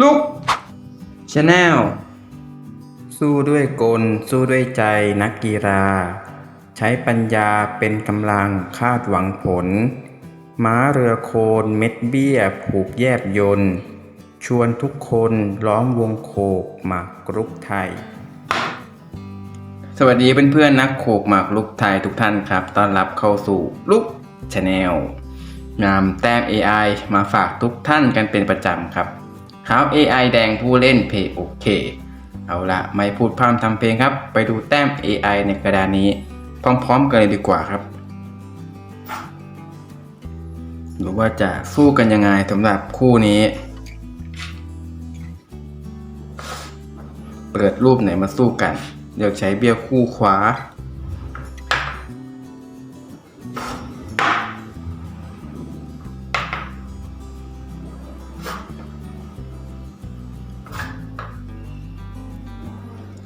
ลุกชาแนลสู้ด้วยกล สู้ด้วยใจนักกีฬา ใช้ปัญญาเป็นกำลังคาดหวังผล ม้าเรือโคนเม็ดเบี้ย ผูกแยบยนต์ชวนทุกคนล้อมวงโขกหมากรุกไทย สวัสดีเพื่อนๆนักโขกหมากลุกไทยทุกท่านครับ ต้อนรับเข้าสู่ลุกชาแนลนำแต้ม AI มาฝากทุกท่านกันเป็นประจำครับ ขาว AI แดงผู้เล่นเพย์โอเค เอาละไม่พูดพร่ำทำเพลงครับ ไปดูแต้ม AI ในกระดานนี้ พร้อมๆกันเลยดีกว่าครับ หรือว่าจะสู้กันยังไงสำหรับคู่นี้ เปิดรูปไหนมาสู้กันเลือกใช้เบี้ยคู่ขวา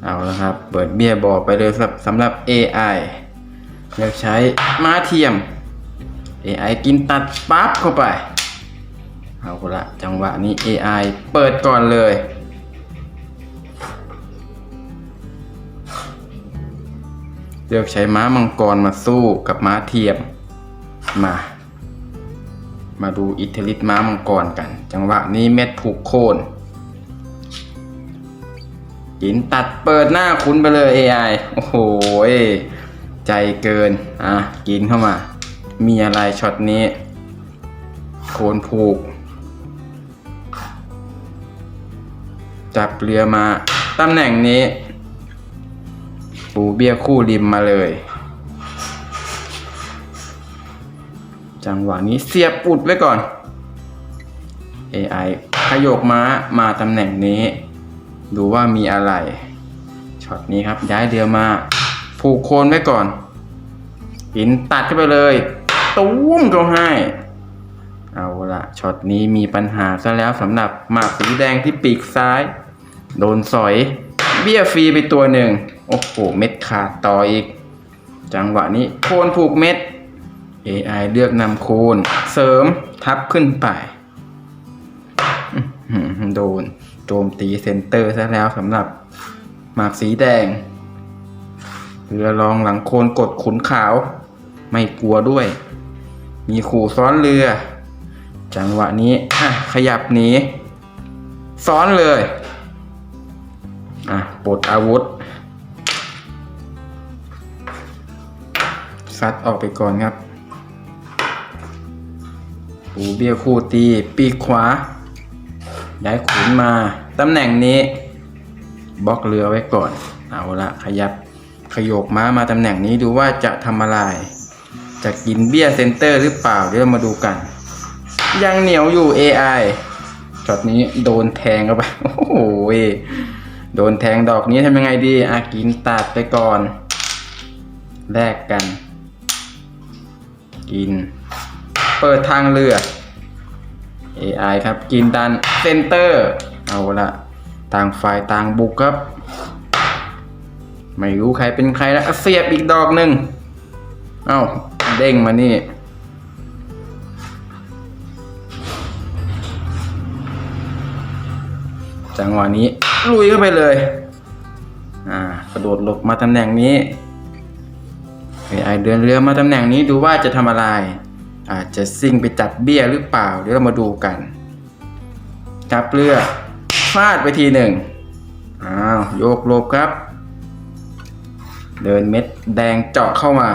เอาละครับ เปิดเบี้ยบอกไปเลยสำหรับสำหรับ AI เลือกใช้ม้าเทียม AI กินตัดปั๊บเข้าไป เอาละจังหวะนี้ AI เปิดก่อนเลยเลือกใช้ม้ามังกรมาสู้กับม้าเทียมมา มาดูอิทธิฤทธิ์ม้ามังกรกัน จังหวะนี้เม็ดผูกโคน กินตัดเปิดหน้าคุณไปเลย AI โอ้โหใจเกิน อะ กินเข้ามา มีอะไรช็อตนี้ โคนผูก จับเรือมา ตำแหน่งนี้ ปูเบี้ยคู่ริมมาเลย จังหวะนี้เสียบปุดไว้ก่อน AI ขยกม้ามาตำแหน่งนี้ ดูว่ามีอะไรช็อตนี้ครับย้ายเรือมา ผูกโคนไว้ก่อน หินตัดเข้าไปเลยตุ้มเขาให้ เอาละช็อตนี้มีปัญหาซะแล้วสำหรับหมากสีแดงที่ปีกซ้าย โดนสอย เบี้ยฟรีไปตัวหนึ่ง โอ้โห เม็ดขาดต่ออีก จังหวะนี้โคนผูกเม็ด AI เลือกนำโคน เสริมทับขึ้นไป โดนโจมตีเซนเตอร์ซะแล้วสำหรับหมากสีแดง เรือรองหลังโคนกดขุนขาว ไม่กลัวด้วย มีขู่ซ้อนเรือ จังหวะนี้ขยับหนีซ้อนเลย อะปลดอาวุธซัดออกไปก่อนครับปูเบี้ยคู่ตี ปีกขวา ย้ายขุนมา ตำแหน่งนี้บล็อกเรือไว้ก่อน เอาละขยับขยกม้ามาตำแหน่งนี้ดูว่าจะทำอะไร จะกินเบี้ยเซนเตอร์หรือเปล่าเดี๋ยวมาดูกัน ยังเหนียวอยู่ AI ช็อตนี้โดนแทงเข้าไป โอ้โหโดนแทงดอกนี้ทำยังไงดี อากินตัดไปก่อนแลกกัน กิน เปิดทางเรือ AI ครับ กินดันเซนเตอร์ เอาละต่างฝ่ายต่างบุกครับ ไม่รู้ใครเป็นใครแล้วเสียบอีกดอกหนึ่ง เอาเด้งมานี่ จังหวะนี้ ลุยเข้าไปเลย อ่ากระโดดหลบมาตำแหน่งนี้ AI เดินเรือมาตำแหน่งนี้ดูว่าจะทำอะไร อาจจะซิ่งไปจับเบี้ยหรือเปล่า เดี๋ยวเรามาดูกันจับเรือฟาดไปทีหนึ่งอ้าวโยกหลบครับ เดินเม็ดแดงเจาะเข้ามา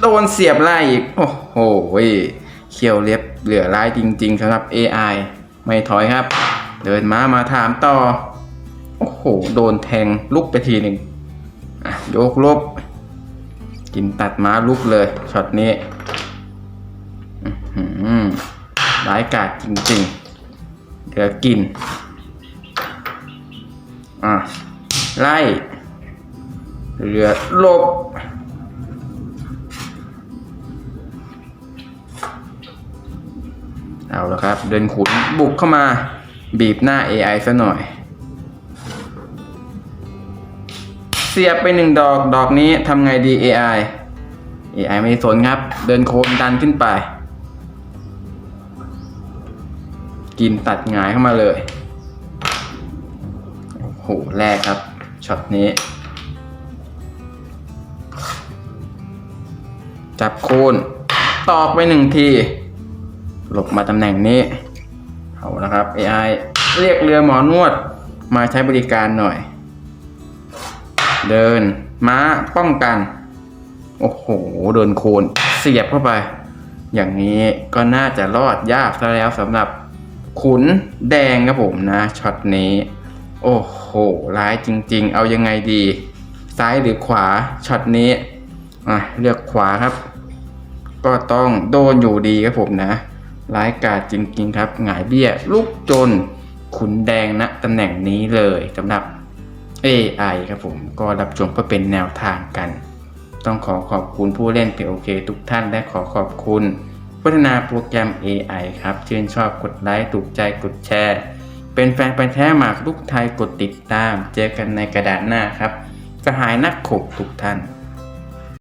โดนเสียบไล่อีก โอ้โหเขียวเล็บเหลือร้ายจริงๆสำหรับ AI ไม่ถอยครับ เดินม้ามาถามต่อ โอ้โห โดนแทงลุกไปทีหนึ่งโยกลบกินตัดม้าลุกเลยช็อตนี้ ร้ายกาจจริงๆ เดี๋ยวกิน อะ ไล่ เรือลบ เอาละครับ เดินขุนบุกเข้ามา บีบหน้า AI ซะหน่อย เสียบไปหนึ่งดอก ดอกนี้ทำไงดี AI AI ไม่สนครับ เดินโคนดันขึ้นไป กินตัดหงายเข้ามาเลยโอ้โหแรกครับช็อตนี้ จับโคนตอกไปหนึ่งที หลบมาตำแหน่งนี้เอาละครับ AI เรียกเรือหมอนวดมาใช้บริการหน่อย เดิน ม้าป้องกัน โอ้โหโดนโคนเสียบเข้าไป อย่างนี้ก็น่าจะรอดยากซะแล้วสำหรับ ขุนแดงครับผมนะช็อตนี้ โอ้โหร้ายจริง ๆ เอายังไงดี ซ้ายหรือขวาช็อตนี้อะเลือกขวาครับ ก็ต้องโดนอยู่ดีครับผมนะร้ายกาจจริง ๆ ครับหงายเบี้ย ลูกจน ขุนแดงณตำแหน่งนี้เลยสำหรับ AI ครับผมก็รับชมเพื่อเป็นแนวทางกัน ต้องขอขอบคุณผู้เล่น POK ทุกท่านและขอขอบคุณ พัฒนาโปรแกรม AI ครับ ชื่นชอบกดไลค์ ถูกใจกดแชร์ เป็นแฟนไปแท้หมากลูกไทยกดติดตาม เจอกันในกระดาษหน้าครับสหายนักขบทุกท่าน